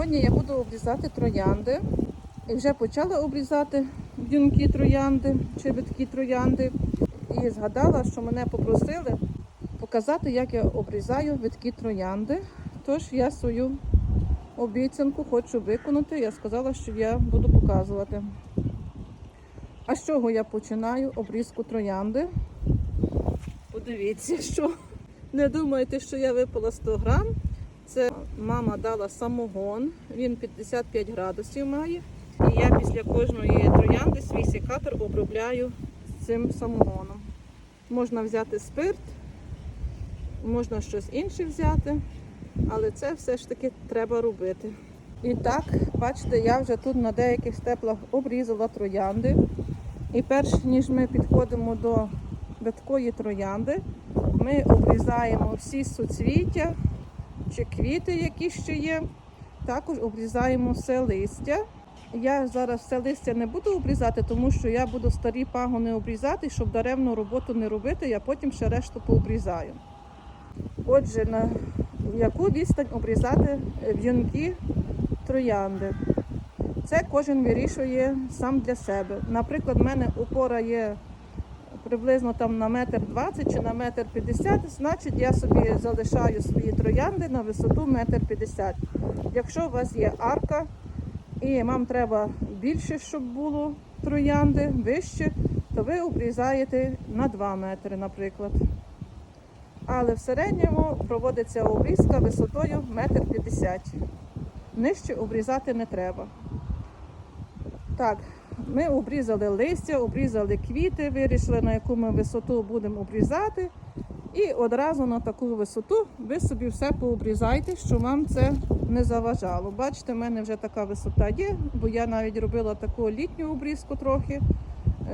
Сьогодні я буду обрізати троянди. І вже почала обрізати б'юнки троянди виткі троянди. І згадала, що мене попросили показати, як я обрізаю виткі троянди. Тож я свою обіцянку хочу виконати. Я сказала, що я буду показувати. А з чого я починаю обрізку троянди? Подивіться, що не думайте, що я випила 100 грам. Мама дала самогон, він 55 градусів має. І я після кожної троянди свій секатор обробляю цим самогоном. Можна взяти спирт, можна щось інше взяти, але це все ж таки треба робити. І так, бачите, я вже тут на деяких степлах обрізала троянди. І перш ніж ми підходимо до биткої троянди, ми обрізаємо всі суцвіття чи квіти, які ще є. Також обрізаємо все листя. Я зараз все листя не буду обрізати, тому що я буду старі пагони обрізати, щоб даремну роботу не робити, я потім ще решту пообрізаю. Отже, на яку відстань обрізати в'юнки троянди? Це кожен вирішує сам для себе. Наприклад, в мене опора є приблизно там на метр 20 чи на метр 50, значить я собі залишаю свої троянди на висоту метр 50. Якщо у вас є арка і вам треба більше, щоб було троянди вище, то ви обрізаєте на 2 метри, наприклад. Але в середньому проводиться обрізка висотою метр 50. Нижче обрізати не треба. Так, ми обрізали листя, обрізали квіти, вирішили, на яку ми висоту будемо обрізати. І одразу на таку висоту ви собі все пообрізайте, щоб вам це не заважало. Бачите, в мене вже така висота є, бо я навіть робила таку літню обрізку трохи,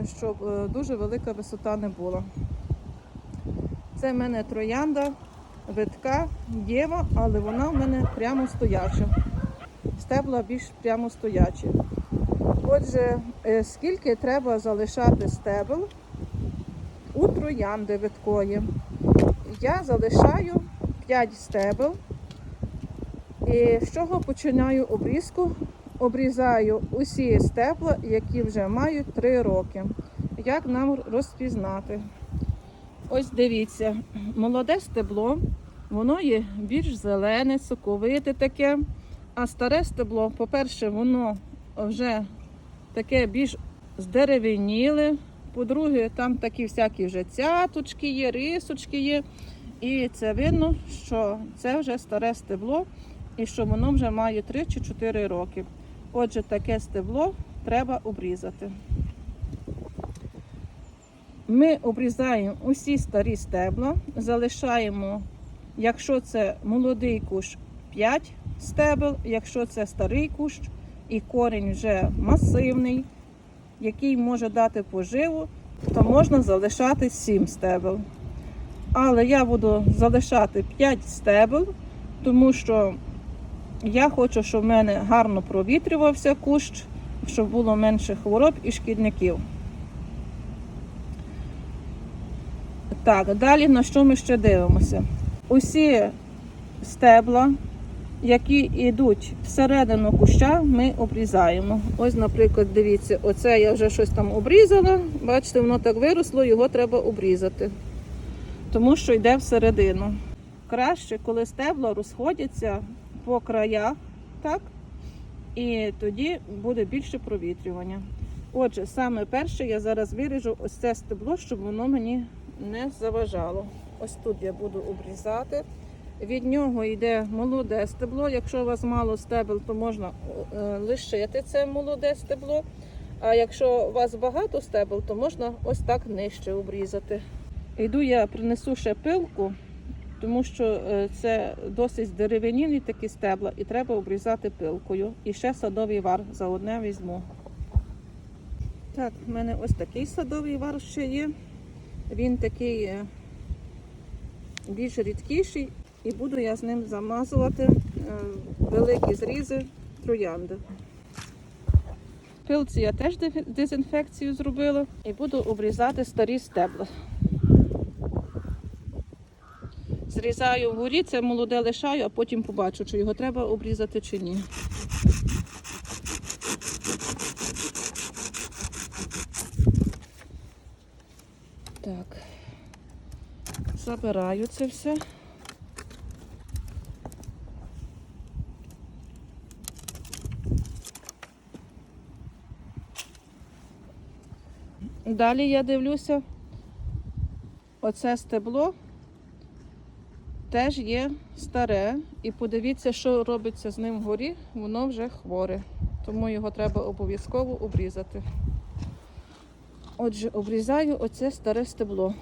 е, щоб е, дуже велика висота не була. Це в мене троянда, витка, дєва, але вона в мене прямо стояча. Стебла більш прямо стоячі. Отже, е, скільки треба залишати стебел у троянди виткої? Я залишаю 5 стебел. І з чого починаю обрізку? Обрізаю усі стебла, які вже мають 3 роки. Як нам розпізнати? Ось дивіться, молоде стебло, воно є більш зелене, соковите таке. А старе стебло, по-перше, воно вже таке більш здеревеніле. По-друге, там такі всякі вже цяточки є, рисочки є. І це видно, що це вже старе стебло і що воно вже має 3 чи 4 роки. Отже, таке стебло треба обрізати. Ми обрізаємо усі старі стебла, залишаємо, якщо це молодий кущ, 5 стебел, якщо це старий кущ і корінь вже масивний, який може дати поживу, то можна залишати 7 стебел. Але я буду залишати 5 стебел, тому що я хочу, щоб в мене гарно провітрювався кущ, щоб було менше хвороб і шкідників. Так, далі на що ми ще дивимося? Усі стебла, які йдуть всередину куща, ми обрізаємо. Ось, наприклад, дивіться, оце я вже щось там обрізала. Бачите, воно так виросло, його треба обрізати, тому що йде всередину. Краще, коли стебла розходяться по краях, так? І тоді буде більше провітрювання. Отже, саме перше я зараз виріжу ось це стебло, щоб воно мені не заважало. Ось тут я буду обрізати. Від нього йде молоде стебло. Якщо у вас мало стебел, то можна е, лишити це молоде стебло. А якщо у вас багато стебел, то можна ось так нижче обрізати. Йду я принесу ще пилку, тому що е, це досить дерев'яні такі стебла, і треба обрізати пилкою. І ще садовий вар за одне візьму. Так, в мене ось такий садовий вар ще є. Він такий е, більш рідкіший, і буду я з ним замазувати е, великі зрізи троянди. Пилці я теж дезінфекцію зробила і буду обрізати старі стебла. Зрізаю вгорі, це молоде лишаю, а потім побачу, чи його треба обрізати чи ні. Так, забираю це все. Далі я дивлюся, оце стебло теж є старе. І подивіться, що робиться з ним вгорі, воно вже хворе. Тому його треба обов'язково обрізати. Отже, обрізаю оце старе стебло.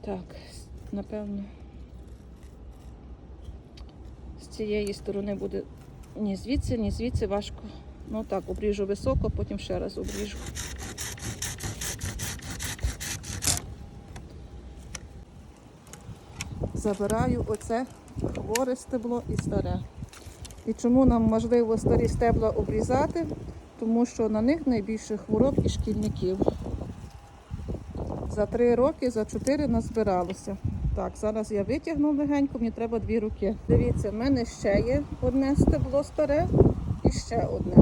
Так, напевно, з цієї сторони буде ні звідси, ні звідси важко. Ну так, обріжу високо, потім ще раз обріжу. Забираю оце хворе стебло і старе. І чому нам важливо старі стебла обрізати? Тому що на них найбільше хвороб і шкільників. За три роки, за чотири назбиралося. Так, зараз я витягну легенько, мені треба дві руки. Дивіться, в мене ще є одне стебло старе і ще одне.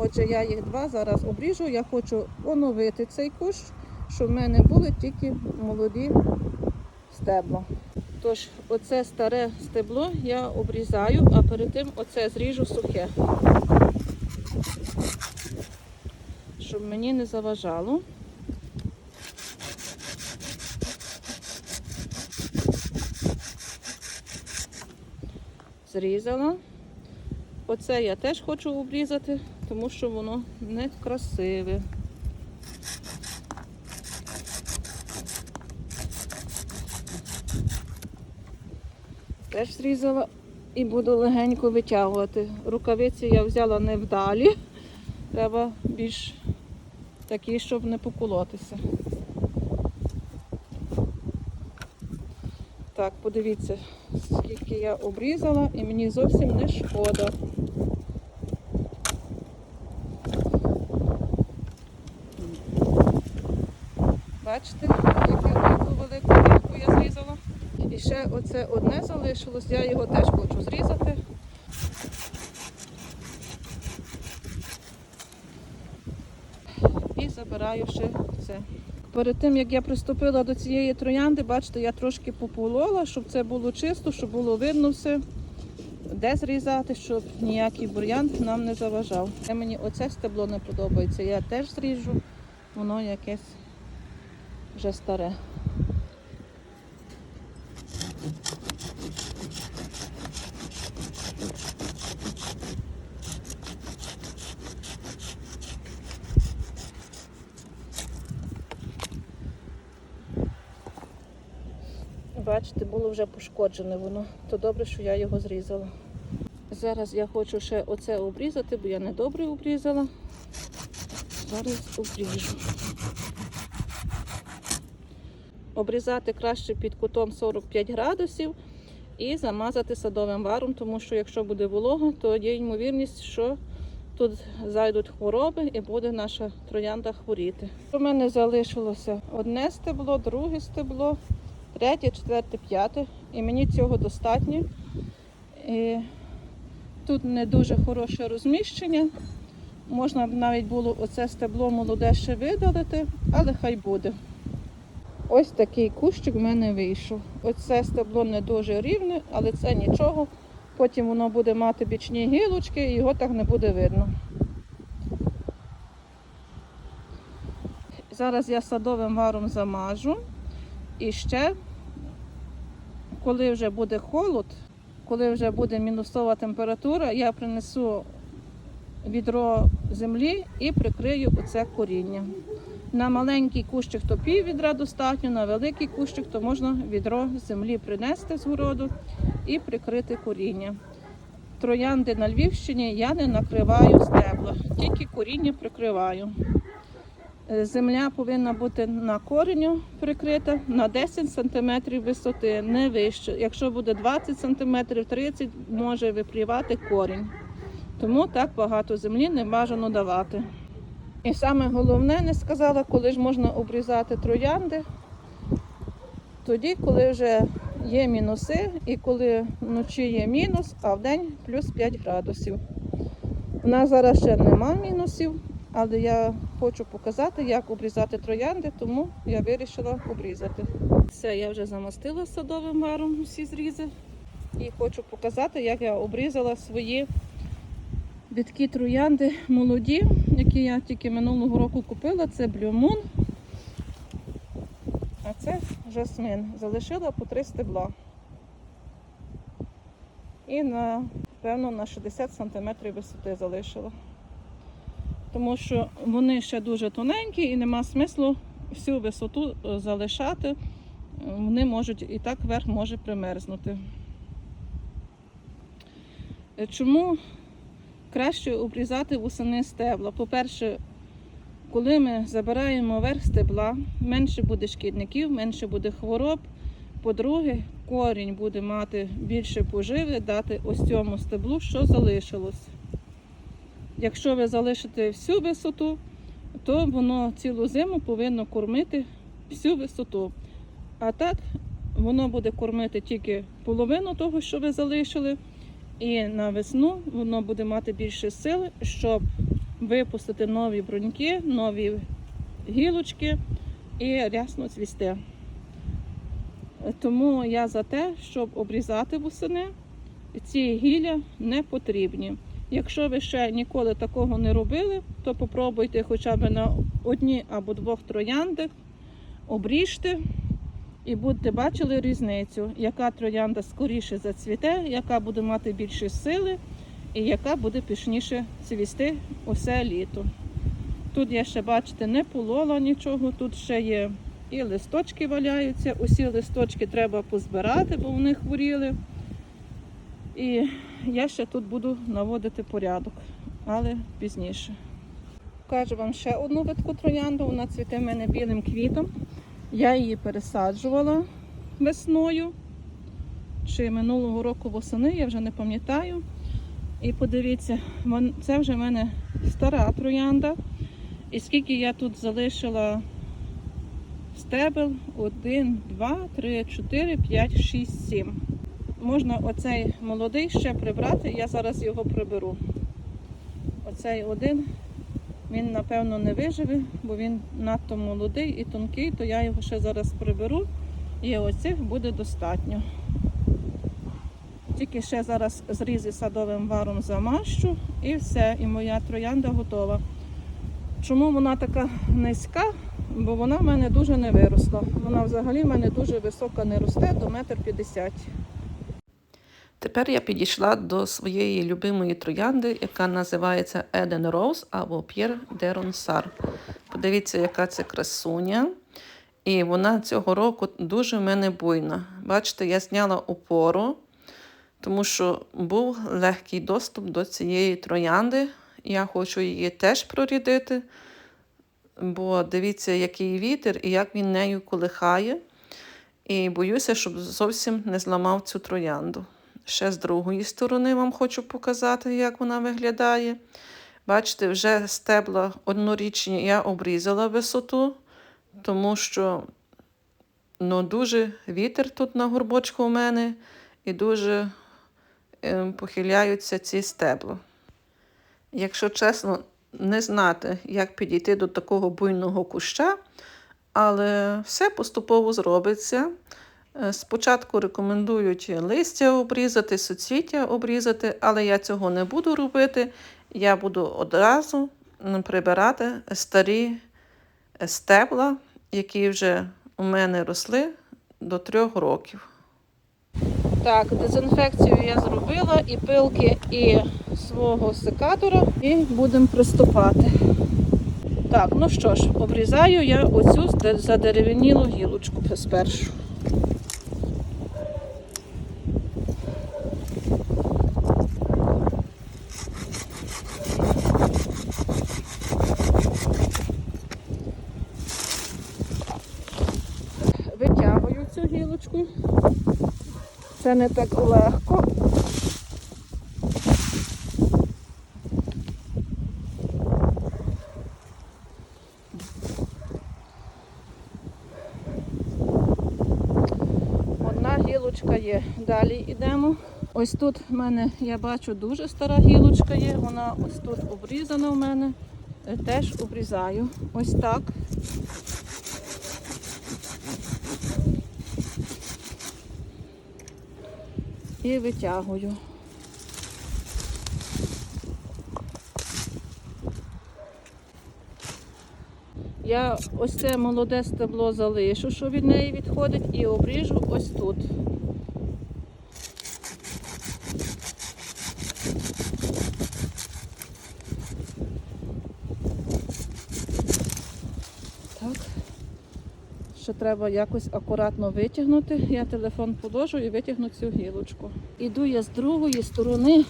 Отже, я їх два зараз обріжу. Я хочу оновити цей кущ, щоб в мене були тільки молоді стебла. Тож, оце старе стебло я обрізаю, а перед тим оце зріжу сухе. Щоб мені не заважало. Зрізала. Оце я теж хочу обрізати, тому що воно не красиве. Теж зрізала і буду легенько витягувати. Рукавиці я взяла невдалі. Треба більш такі, щоб не поколотися. Так, подивіться, скільки я обрізала і мені зовсім не шкода. Бачите, яку велику гілку я зрізала. І ще оце одне залишилось, я його теж хочу зрізати. І забираю ще це. Перед тим, як я приступила до цієї троянди, бачите, я трошки пополола, щоб це було чисто, щоб було видно все, де зрізати, щоб ніякий бур'ян нам не заважав. Мені оце стебло не подобається. Я теж зріжу, воно якесь вже старе. Бачите, було вже пошкоджене воно, то добре, що я його зрізала. Зараз я хочу ще оце обрізати, бо я недобре обрізала. Зараз обріжу. Обрізати краще під кутом 45 градусів і замазати садовим варом, тому що якщо буде волога, то є ймовірність, що тут зайдуть хвороби і буде наша троянда хворіти. У мене залишилося одне стебло, друге стебло, третє, четверте, п'яте. І мені цього достатньо. І тут не дуже хороше розміщення. Можна б навіть було оце стебло молоде ще видалити, але хай буде. Ось такий кущик в мене вийшов. Оце стебло не дуже рівне, але це нічого. Потім воно буде мати бічні гілочки і його так не буде видно. Зараз я садовим варом замажу. І ще, коли вже буде холод, коли вже буде мінусова температура, я принесу відро землі і прикрию оце коріння. На маленький кущик то пів відра достатньо, на великий кущик то можна відро землі принести з городу і прикрити коріння. Троянди на Львівщині я не накриваю стебла, тільки коріння прикриваю. Е, Земля повинна бути на кореню прикрита на 10 см висоти, не вище. Якщо буде 20 см, 30 може виплівати корінь. Тому так багато землі не бажано давати. І саме головне, не сказала, коли ж можна обрізати троянди. Тоді, коли вже є мінуси, і коли вночі є мінус, а вдень плюс 5 градусів. У нас зараз ще нема мінусів, але я хочу показати, як обрізати троянди, тому я вирішила обрізати. Все, я вже замастила садовим варом всі зрізи. І хочу показати, як я обрізала свої бідкі троянди молоді, які я тільки минулого року купила. Це блюмун. А це жасмин. Залишила по три стебла. І на, певно, на 60 см висоти залишила. Тому що вони ще дуже тоненькі і нема смислу всю висоту е, залишати. Вони можуть і так верх може примерзнути. Е, Чому краще обрізати восени стебла? По-перше, коли ми забираємо верх стебла, менше буде шкідників, менше буде хвороб. По-друге, корінь буде мати більше поживи, дати ось цьому стеблу, що залишилось. Якщо ви залишите всю висоту, то воно цілу зиму повинно кормити всю висоту. А так воно буде кормити тільки половину того, що ви залишили. І на весну воно буде мати більше сили, щоб випустити нові бруньки, нові гілочки і рясно цвісти. Тому я за те, щоб обрізати восени, ці гілля не потрібні. Якщо ви ще ніколи такого не робили, то попробуйте хоча б на одній або двох трояндах, обріжте і будете бачили різницю, яка троянда скоріше зацвіте, яка буде мати більше сили і яка буде пишніше цвісти усе літо. Тут я ще, бачите, не полола нічого, тут ще є і листочки валяються. Усі листочки треба позбирати, бо вони хворіли. І я ще тут буду наводити порядок, але пізніше. Покажу вам ще одну витку троянду. Вона цвіте в мене білим квітом. Я її пересаджувала весною чи минулого року восени, я вже не пам'ятаю. І подивіться, це вже в мене стара троянда. І скільки я тут залишила стебел? 1, 2, 3, 4, 5, 6, 7. Можна оцей молодий ще прибрати, я зараз його приберу. Оцей один, він напевно не виживе, бо він надто молодий і тонкий, то я його ще зараз приберу. І оцих буде достатньо. Тільки ще зараз зрізи садовим варом замащу і все, і моя троянда готова. Чому вона така низька? Бо вона в мене дуже не виросла. Вона взагалі в мене дуже висока не росте до метр п'ятдесят. Тепер я підійшла до своєї любимої троянди, яка називається Eden Rose або Pierre de Ronsard. Подивіться, яка це красуня. І вона цього року дуже в мене буйна. Бачите, я зняла опору, тому що був легкий доступ до цієї троянди. Я хочу її теж прорідити, бо дивіться, який вітер і як він нею колихає. І боюся, щоб зовсім не зламав цю троянду. Ще з другої сторони вам хочу показати, як вона виглядає. Бачите, вже стебла однорічні я обрізала висоту, тому що ну, дуже вітер тут на горбочку у мене і дуже е, похиляються ці стебла. Якщо чесно, не знати, як підійти до такого буйного куща, але все поступово зробиться. Е, Спочатку рекомендують листя обрізати, суцвіття обрізати, але я цього не буду робити. Я буду одразу прибирати старі е, стебла, які вже у мене росли до трьох років. Так, дезінфекцію я зробила і пилки, і свого секатора, і будемо приступати. Так, ну що ж, обрізаю я оцю задерев'янілу гілочку спершу. Витягую цю гілочку. Це не так легко. Одна гілочка є. Далі йдемо. Ось тут в мене, я бачу, дуже стара гілочка є. Вона ось тут обрізана в мене. Е, Теж обрізаю. Ось так. І витягую. Я ось це молоде стебло залишу, що від неї відходить, і обріжу ось тут. Треба якось акуратно витягнути. Я телефон положу і витягну цю гілочку. Іду я з другої сторони.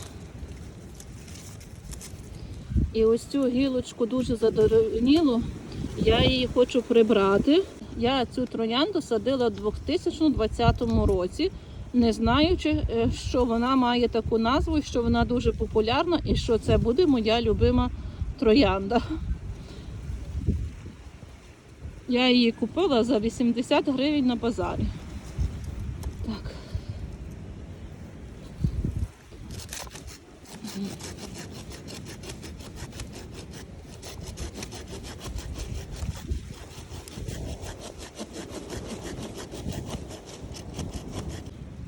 І ось цю гілочку дуже задорожніло. Я її хочу прибрати. Я цю троянду садила в 2020 році, не знаючи, е, що вона має таку назву, що вона дуже популярна і що це буде моя любима троянда. Я її купила за 80 гривень на базарі. Так.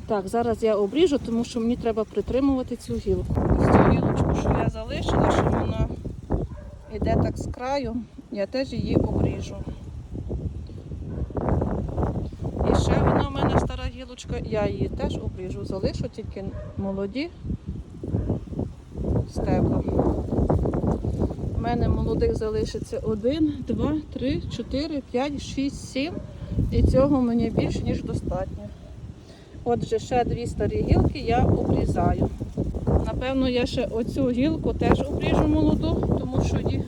Так, зараз я обріжу, тому що мені треба притримувати цю гілку. Цю гілочку, що я залишила, що вона йде так з краю, я теж її обріжу. В мене стара гілочка, я її теж обріжу, залишу тільки молоді стебла. У мене молодих залишиться один, два, три, чотири, п'ять, шість, сім. І цього мені більше, ніж достатньо. Отже, ще дві старі гілки я обрізаю. Напевно, я ще оцю гілку теж обріжу молоду, тому що їх,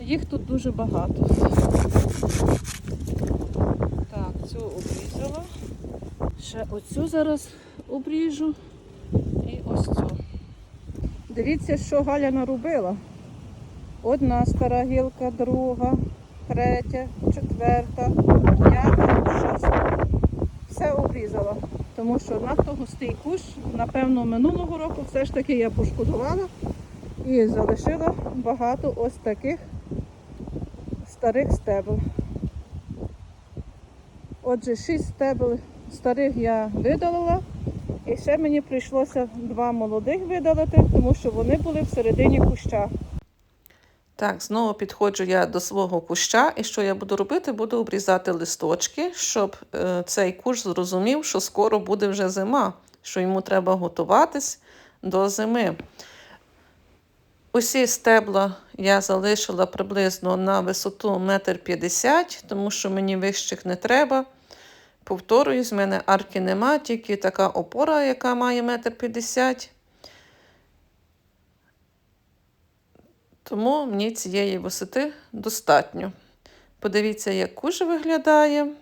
їх тут дуже багато. Так, цю обрізала. Ще оцю зараз обріжу. І ось цю. Дивіться, що Галя наробила. Одна стара гілка, друга, третя, четверта, п'ята, шоста. Все обрізала. Тому що надто густий кущ, напевно, минулого року все ж таки я пошкодувала і залишила багато ось таких старих стебел. Отже, шість стебел старих я видалила. І ще мені прийшлося два молодих видалити, тому що вони були всередині куща. Так, знову підходжу я до свого куща, і що я буду робити? Буду обрізати листочки, щоб е, цей кущ зрозумів, що скоро буде вже зима, що йому треба готуватись до зими. Усі стебла я залишила приблизно на висоту 1,50 м, тому що мені вищих не треба. Повторююсь, в мене арки нема, тільки така опора, яка має 1,50 м. Тому мені цієї висоти достатньо. Подивіться, як куж виглядає.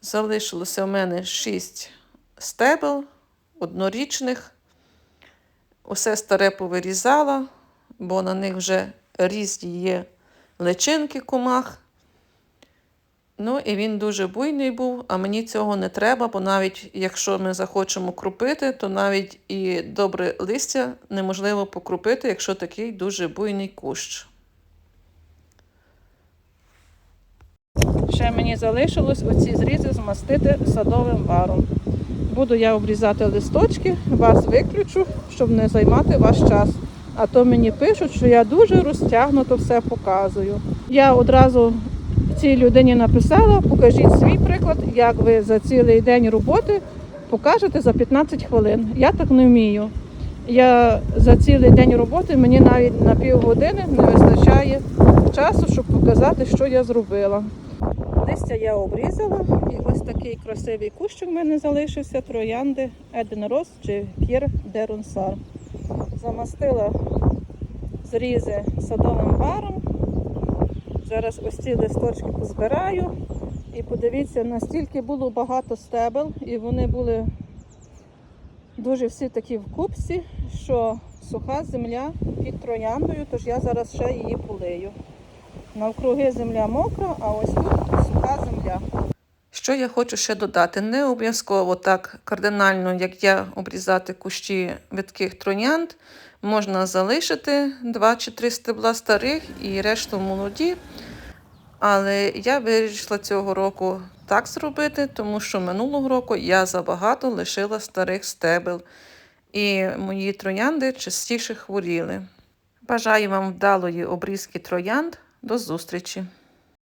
Залишилося в мене 6 стебел однорічних. Усе старе повирізала, бо на них вже різні є личинки комах. Ну, і він дуже буйний був, а мені цього не треба, бо навіть якщо ми захочемо крупити, то навіть і добре листя неможливо покрупити, якщо такий дуже буйний кущ. Ще мені залишилось оці зрізи змастити садовим варом. Буду я обрізати листочки, вас виключу, щоб не займати ваш час. А то мені пишуть, що я дуже розтягнуто все показую. Я одразу цій людині написала, покажіть свій приклад, як ви за цілий день роботи покажете за 15 хвилин. Я так не вмію. Я за цілий день роботи мені навіть на півгодини не вистачає часу, щоб показати, що я зробила. Листя я обрізала, і ось такий красивий кущик в мене залишився троянди Еден Рос чи П'єр де Ронсар. Замастила зрізи садовим варом. Зараз ось ці листочки позбираю. І подивіться, настільки було багато стебел, і вони були дуже всі такі в купці, що суха земля під трояндою, тож я зараз ще її полию. Навкруги земля мокра, а ось тут суха земля. Що я хочу ще додати? Не обов'язково так кардинально, як я обрізати кущі відких троянд. Можна залишити два чи три стебла старих і решту молоді. Але я вирішила цього року так зробити, тому що минулого року я забагато лишила старих стебел, і мої троянди частіше хворіли. Бажаю вам вдалої обрізки троянд. До зустрічі!